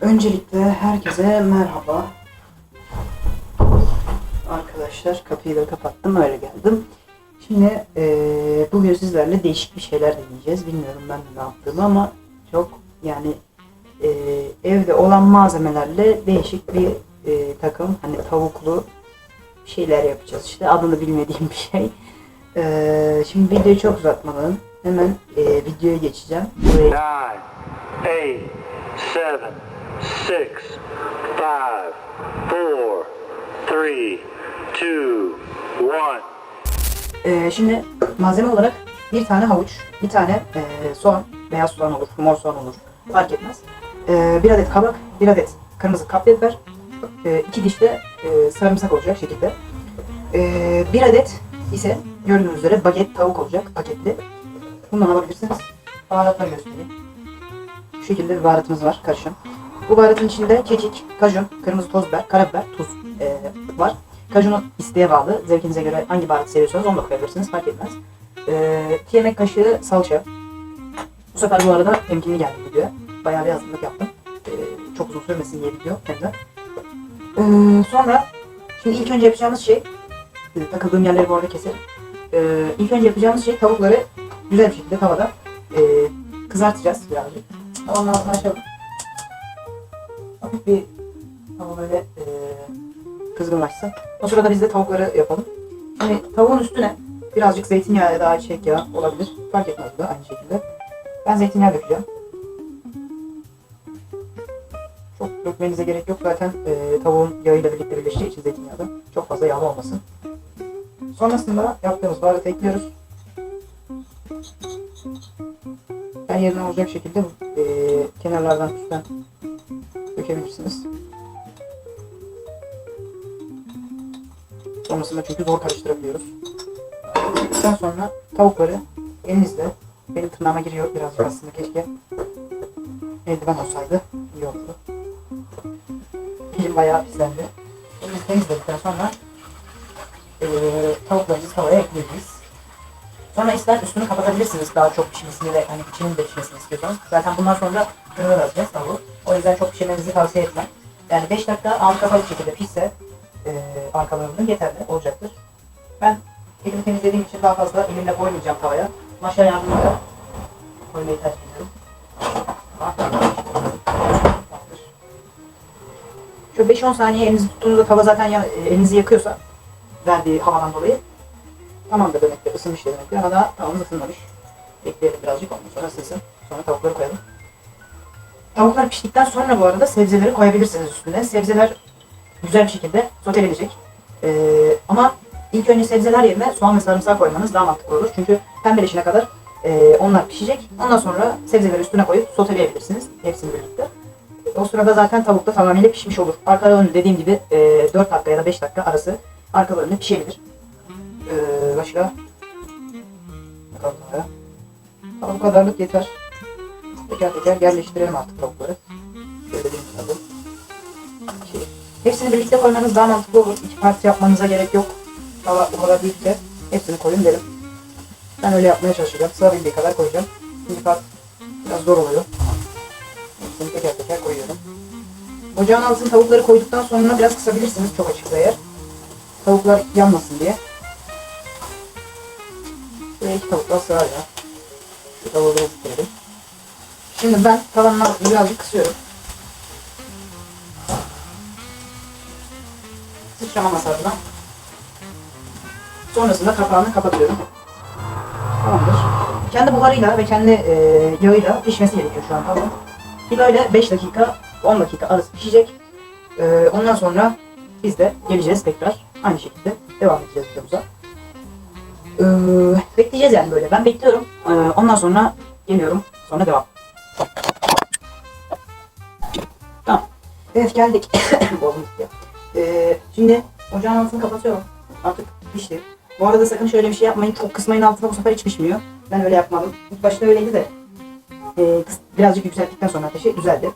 Öncelikle herkese merhaba. Arkadaşlar kapıyı da kapattım öyle geldim. Şimdi eee, bugün sizlerle değişik bir şeyler deneyeceğiz. Bilmiyorum ben de ne yaptığımı ama çok yani eee, evde olan malzemelerle değişik bir eee, takım hani tavuklu şeyler yapacağız işte adını bilmediğim bir şey. Eee, şimdi videoyu çok uzatmadan hemen eee, videoya geçeceğim. Nine, eight, seven, six, five, four, three, two, one. Ee, şimdi malzeme olarak bir tane havuç, bir tane ee, soğan, beyaz soğan olur, mor soğan olur, fark etmez. Ee, bir adet kabak, bir adet kırmızı kapya biber, ee, iki diş de ee, sarımsak olacak şekilde. Ee, bir adet ise gördüğünüz üzere baget tavuk olacak paketli. Bundan alabilirsiniz. Baharatları göstereyim. Şu şekilde bir baharatımız var karışım. Bu baharatın içinde kekik, kajun, kırmızı toz biber, karabiber, tuz ee, var. Kajunu isteğe bağlı. Zevkinize göre hangi baharatı seviyorsanız onu da koyabilirsiniz. Fark etmez. Ee, iki yemek kaşığı salça. Bu sefer bu arada temkinli geldim videoya. Bayağı bir hazırlık yaptım. Ee, çok uzun sürmesin diye video hem de. Ee, sonra şimdi ilk önce yapacağımız şey e, takıldığım yerleri bu arada keserim. Ee, ilk önce yapacağımız şey tavukları güzel bir şekilde tavada e, kızartacağız birazcık. Tavanın altını açalım. Hafif bir tava böyle e, kızgınlaşsın. O sırada biz de tavukları yapalım. Şimdi tavuğun üstüne birazcık zeytinyağı ya da ayçiçek yağı olabilir. Fark etmez bu da aynı şekilde. Ben zeytinyağı dökeceğim. Çok dökmenize gerek yok zaten e, tavuğun yağıyla birlikte birleşeceği için zeytinyağı da çok fazla yağlı olmasın. Sonrasında yaptığımız baharatı ekliyoruz. Her yerine olacak şekilde e, kenarlardan üstten dökebilirsiniz. Sonrasında çünkü zor karıştırabiliyoruz. Döktükten sonra tavukları elinizle benim tırnağıma giriyor birazcık aslında keşke eldiven olsaydı iyi olurdu. Elim bayağı pislendi. Elimizi temizledikten sonra eee tavuklarımızı tavaya ekleyeceğiz. Sonra ister üstünü kapatabilirsiniz daha çok pişmesini ve hani içinin de pişmesini istiyorsanız. Zaten bundan sonra fırına vereceğiz tavuğu. O yüzden çok pişirmenizi tavsiye etmem. Yani 5 dakika alt kapalı şekilde pişse e, arkalarının yeterli olacaktır. Ben elimi temizlediğim için daha fazla elimle koymayacağım tavaya. Maşa yardımıyla koymayı tercih ediyorum. Şöyle 5-10 saniye elinizi tuttuğunuzda tava zaten ya, e, elinizi yakıyorsa verdiği havadan dolayı tamamdır demektir. Isınmıştır demektir ama daha tavamız ısınmamış. Bekleyelim birazcık ondan sonra ısınsın. Sonra tavukları koyalım. Tavuklar piştikten sonra bu arada sebzeleri koyabilirsiniz üstüne. Sebzeler güzel bir şekilde sotelenecek. Ee, ama ilk önce sebzeler yerine soğan ve sarımsak koymanız daha mantıklı olur. Çünkü pembeleşene kadar e, onlar pişecek. Ondan sonra sebzeleri üstüne koyup soteleyebilirsiniz. Hepsini birlikte. O sırada zaten tavuk da tamamıyla pişmiş olur. Arka önü dediğim gibi e, 4 dakika ya da 5 dakika arası arka önü pişebilir. Ee, başka? Bakalım daha. Bu kadarlık yeter. Teker teker yerleştirelim artık tavukları. Şöyle bir tabii. Şey, Hepsini birlikte koymanız daha mantıklı olur. İki parça yapmanıza gerek yok. Tava o kadar büyükse hepsini koyun derim. Ben öyle yapmaya çalışacağım. Sığabildiği kadar koyacağım. İkinci part biraz zor oluyor. Hepsini teker teker koyuyorum. Ocağın altına tavukları koyduktan sonra biraz kısabilirsiniz çok açıkta eğer. Tavuklar yanmasın diye. Buraya iki tavuk daha sığar ya. Şu tavuğu biraz bitirelim. Şimdi ben tavanın birazcık kısıyorum. Sıçramaması adına. Sonrasında kapağını kapatıyorum. Tamamdır. Kendi buharıyla ve kendi e, yağıyla pişmesi gerekiyor şu an tamam. Bir böyle 5 dakika 10 dakika arası pişecek. E, ondan sonra biz de geleceğiz tekrar. Aynı şekilde devam edeceğiz videomuza. E, bekleyeceğiz yani böyle. Ben bekliyorum. E, ondan sonra geliyorum. Sonra devam. Evet geldik. Boğazım gitti. Ee, şimdi ocağın altını kapatıyorum. Artık pişti. Bu arada sakın şöyle bir şey yapmayın. Çok kısmayın altına bu sefer hiç pişmiyor. Ben öyle yapmadım. İlk başta öyleydi de. kıs- birazcık yükselttikten sonra ateşi düzeldi.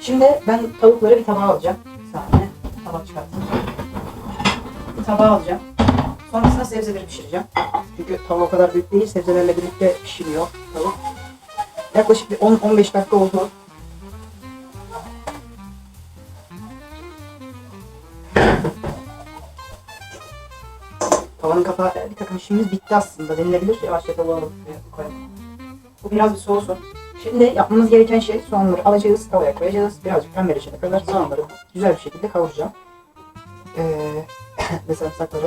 Şimdi ben tavukları bir tabağa alacağım. Bir saniye. Tabak çıkartayım. Bir tabağa alacağım. Sonrasında sebzeleri pişireceğim. Çünkü tava o kadar büyük değil. Sebzelerle birlikte pişiriyor tavuk. Yaklaşık bir 10-15 dakika oldu. Bir takım işimiz bitti aslında denilebilir. Alıp e, koyalım. Bu biraz bir soğusun. Şimdi yapmamız gereken şey soğanları alacağız, tavaya koyacağız. Birazcık pembe reçine kadar soğanları güzel bir şekilde kavuracağım. Ee, ve sarımsakları.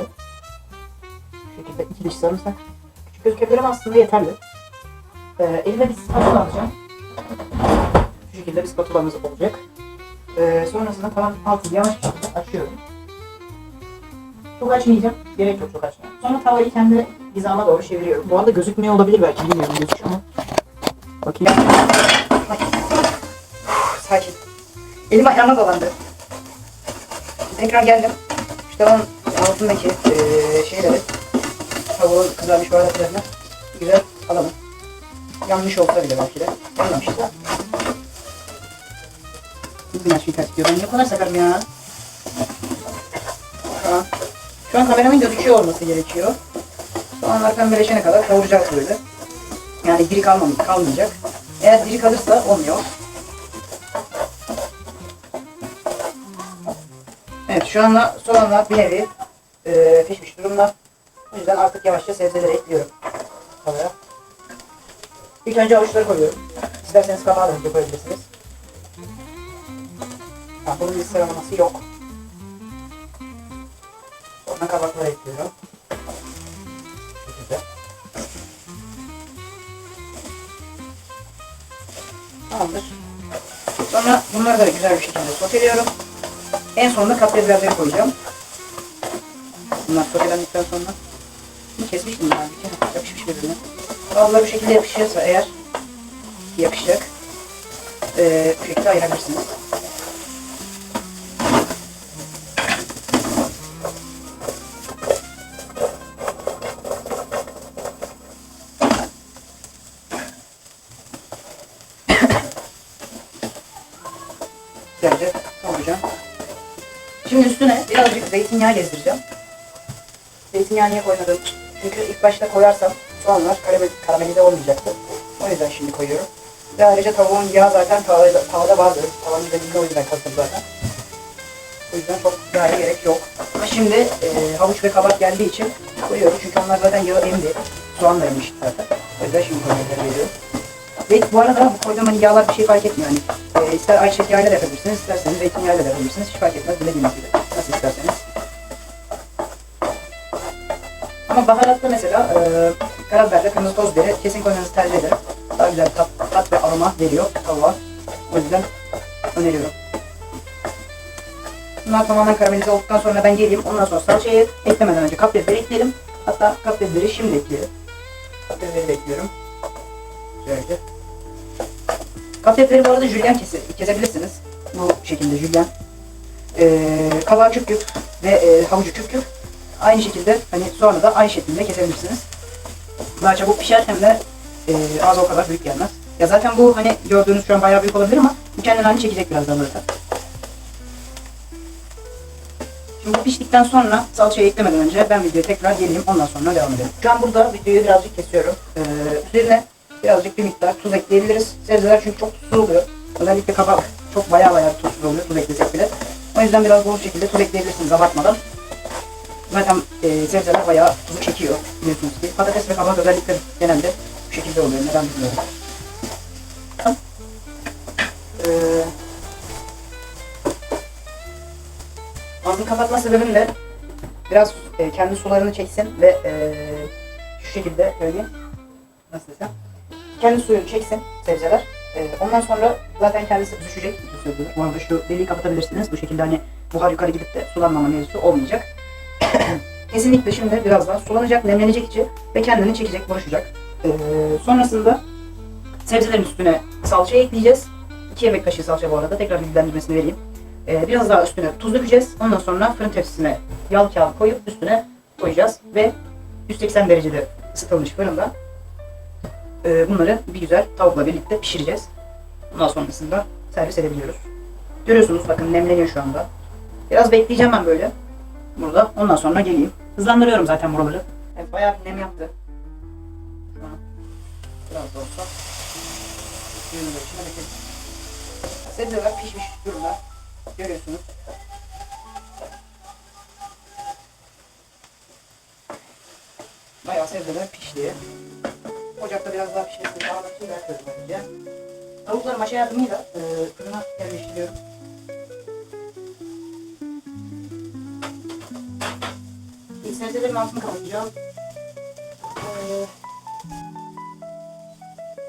Bu şekilde iki diş sarımsak. Küçük gözükebilir ama aslında yeterli. Ee, elime bir spatula alacağım. Şu şekilde bir spatulamız olacak. Ee, sonrasında falan altını yavaş bir şekilde açıyorum. Çok açmayacağım. Gerek yok çok açmaya. Sonra tavayı kendi hizama doğru çeviriyorum. Bu arada gözükmüyor olabilir belki bilmiyorum gözüküyor mu? Bakayım. Ay. Sakin. Elim ayağıma dolandı. Tekrar geldim. Şu tavanın altındaki eee şeyleri tavuğun kızarmış bardaklarını güzel alalım. Yanmış olsa bile belki de. Yanmamışsa. Bugün her şey ters gidiyor. Ben ne kadar sakarım ya. Şu an kameramın gözüküyor olması gerekiyor. Soğanlar pembeleşene kadar kavuracağız böyle. Yani diri kalmam, kalmayacak. Eğer diri kalırsa olmuyor. Evet şu anda soğanlar bir nevi e, pişmiş durumda. O yüzden artık yavaşça sebzeleri ekliyorum tavaya. İlk önce avuçları koyuyorum. İsterseniz kabağı da koyabilirsiniz. Ha, bunun bir sıralaması yok. Sonra kabakları ekliyorum. Bu. Tamamdır. Sonra bunları da güzel bir şekilde soteliyorum. En sonunda kapya biberleri koyacağım. Bunlar sotelendikten sonra bunu kesmiştim bir kere. Yapışmış birbirine. Bazıları bu şekilde yapışırsa eğer yapışacak. Ee, bu şekilde ayırabilirsiniz. Şimdi üstüne birazcık zeytinyağı gezdireceğim. Zeytinyağı niye koymadım? Çünkü ilk başta koyarsam soğanlar karamel, karamelize olmayacaktı. O yüzden şimdi koyuyorum. Ve ayrıca tavuğun yağı zaten tavada, tavada vardı. Tavanın üzerinde o yüzden kastım zaten. O yüzden çok yağa gerek yok. Ama şimdi e, havuç ve kabak geldiği için koyuyorum. Çünkü onlar zaten yağı emdi. Soğan da emmiş zaten. O yüzden şimdi koymaya veriyorum. Ve bu arada bu koyduğum hani yağlar bir şey fark etmiyor. Hani, e, ister ayçiçek yağıyla da yapabilirsiniz, isterseniz zeytinyağıyla da yapabilirsiniz. Hiç fark etmez dilediğiniz gibi. Nasıl isterseniz. Ama baharatlı mesela e, karabiberle kırmızı toz biberi kesin koymanızı tercih ederim. Daha güzel tat, tat ve aroma veriyor tavuğa. O yüzden öneriyorum. Bunlar tamamen karamelize olduktan sonra ben geleyim. Ondan sonra salçayı eklemeden önce kapya biberi ekleyelim. Hatta kapya biberi şimdi ekleyelim. Kapya biberi de ekliyorum. Şöyle. Kapya bu arada jülyen kese, kesebilirsiniz. Bu şekilde jülyen. Ee, kabağı küp küp ve e, havucu küp küp. Aynı şekilde hani sonra da aynı şekilde kesebilirsiniz. Daha çabuk pişer hem de e, ağza o kadar büyük gelmez. Ya zaten bu hani gördüğünüz şu an bayağı büyük olabilir ama bu kendini hani çekecek birazdan zaten. Şimdi bu piştikten sonra salçayı eklemeden önce ben videoya tekrar geleyim ondan sonra devam edelim. Şu an burada videoyu birazcık kesiyorum. Ee, üzerine birazcık bir miktar tuz ekleyebiliriz. Sebzeler çünkü çok tuzsuz oluyor. Özellikle kabak çok bayağı bayağı tuzsuz oluyor tuz eklesek bile. O yüzden biraz bol şekilde tuz ekleyebilirsiniz abartmadan. Zaten e, sebzeler bayağı tuzu çekiyor biliyorsunuz ki. Patates ve kabak özellikle genelde bu şekilde oluyor. Neden bilmiyorum. Ee, Ağzını kapatma sebebim de biraz e, kendi sularını çeksin ve e, şu şekilde söyleyeyim. Nasıl desem? Kendi suyunu çeksin sebzeler. E, ondan sonra zaten kendisi düşecek. Bu arada şu deliği kapatabilirsiniz. Bu şekilde hani buhar yukarı gidip de sulanmama mevzusu olmayacak. Kesinlikle şimdi birazdan sulanacak, nemlenecek içi ve kendini çekecek, boşacak. E, sonrasında sebzelerin üstüne salça ekleyeceğiz. 2 yemek kaşığı salça bu arada. Tekrar bilgilendirmesini vereyim. Ee, biraz daha üstüne tuz dökeceğiz. Ondan sonra fırın tepsisine yağ kağıt koyup üstüne koyacağız ve 180 derecede ısıtılmış fırında e, bunları bir güzel tavukla birlikte pişireceğiz. Ondan sonrasında servis edebiliyoruz. Görüyorsunuz bakın nemleniyor şu anda. Biraz bekleyeceğim ben böyle burada. Ondan sonra geleyim. Hızlandırıyorum zaten buraları. Evet, bayağı bir nem yaptı. Biraz da olsa suyunu da içine dökelim. Sebzeler pişmiş durumda. Görüyorsunuz. daha sebzeler pişti. Ocakta biraz daha pişirsin. Daha da şeyler yapıyorum önce. Tavukları maşa yardımıyla e, fırına yerleştiriyorum. İlk sebzelerin altını kapatacağım. Ee,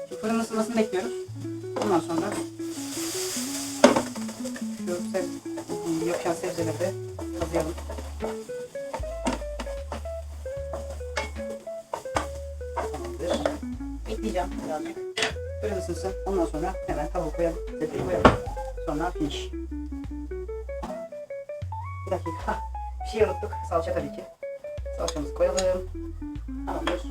şu fırın ısınmasını bekliyoruz. Ondan sonra şu sebze, yapacağın sebzeleri de kazıyalım. Bekleyeceğim birazcık. Fırın ısınsın. Ondan sonra hemen tavuğu koyalım. Sebzeyi koyalım. Sonra finish. Bir dakika. Bir şey unuttuk. Salça tabii ki. Salçamızı koyalım. Tamamdır.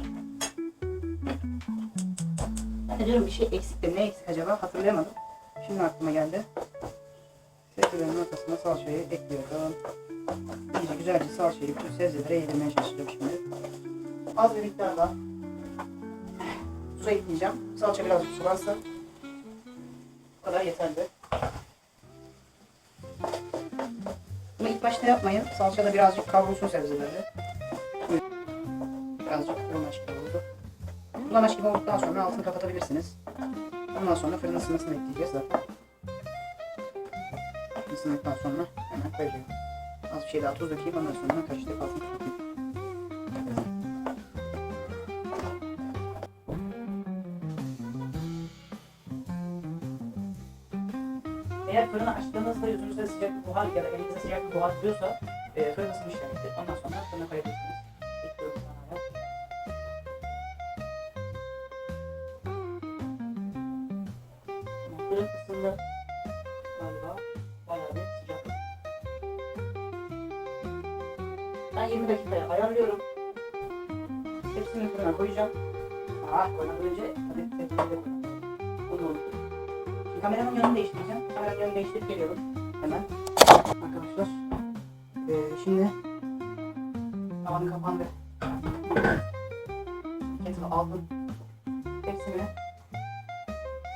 Ben bir şey eksik de ne eksik acaba hatırlayamadım. Şimdi aklıma geldi. Sebzelerin ortasına salçayı ekliyorum. İyice güzelce salçayı bütün sebzelere yedirmeye çalışacağım şimdi. Az bir miktarda tuza ekleyeceğim. Salça birazcık sularsa bu kadar yeterli. Bunu ilk başta yapmayın. Salçada birazcık kavrulsun sebzeleri. Birazcık bulamaç gibi oldu. Bulamaç gibi olduktan sonra altını kapatabilirsiniz. Ondan sonra fırın ısınmasını ekleyeceğiz zaten. Isındıktan sonra hemen koyacağım. Az bir şey daha tuz dökeyim ondan sonra karıştırıp altını Eğer fırını açtığınızda yüzünüzde sıcak bir buhar ya da elinizde sıcak bir buhar duruyorsa e, fırın ısınmış demektir. Ondan sonra fırına koyabilirsiniz. Fırın ısındı. Galiba bayağı bir sıcak. Ben 20 dakikaya ayarlıyorum. Hepsini fırına koyacağım. Ah koymadan önce tabii tepkileri de Onu unuttum. Kameranın yönünü değiştireceğim. Kameranın yönünü değiştirip geliyorum. Hemen. Arkadaşlar. Ee, şimdi tavanı kapandı. Kettle aldım. Hepsini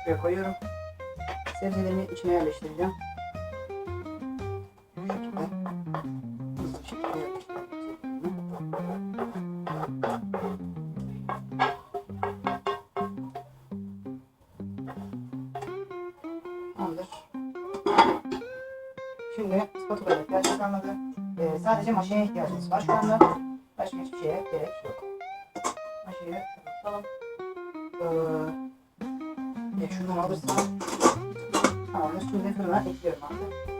şuraya koyuyorum. Sebzelerimi içine yerleştireceğim. Sadece maşaya ihtiyacımız var şu anda. Başka hiçbir şeye gerek yok. Maşayı şöyle tutalım. Ee, de şundan alırsam tamamdır. Şimdi fırına ekliyorum artık.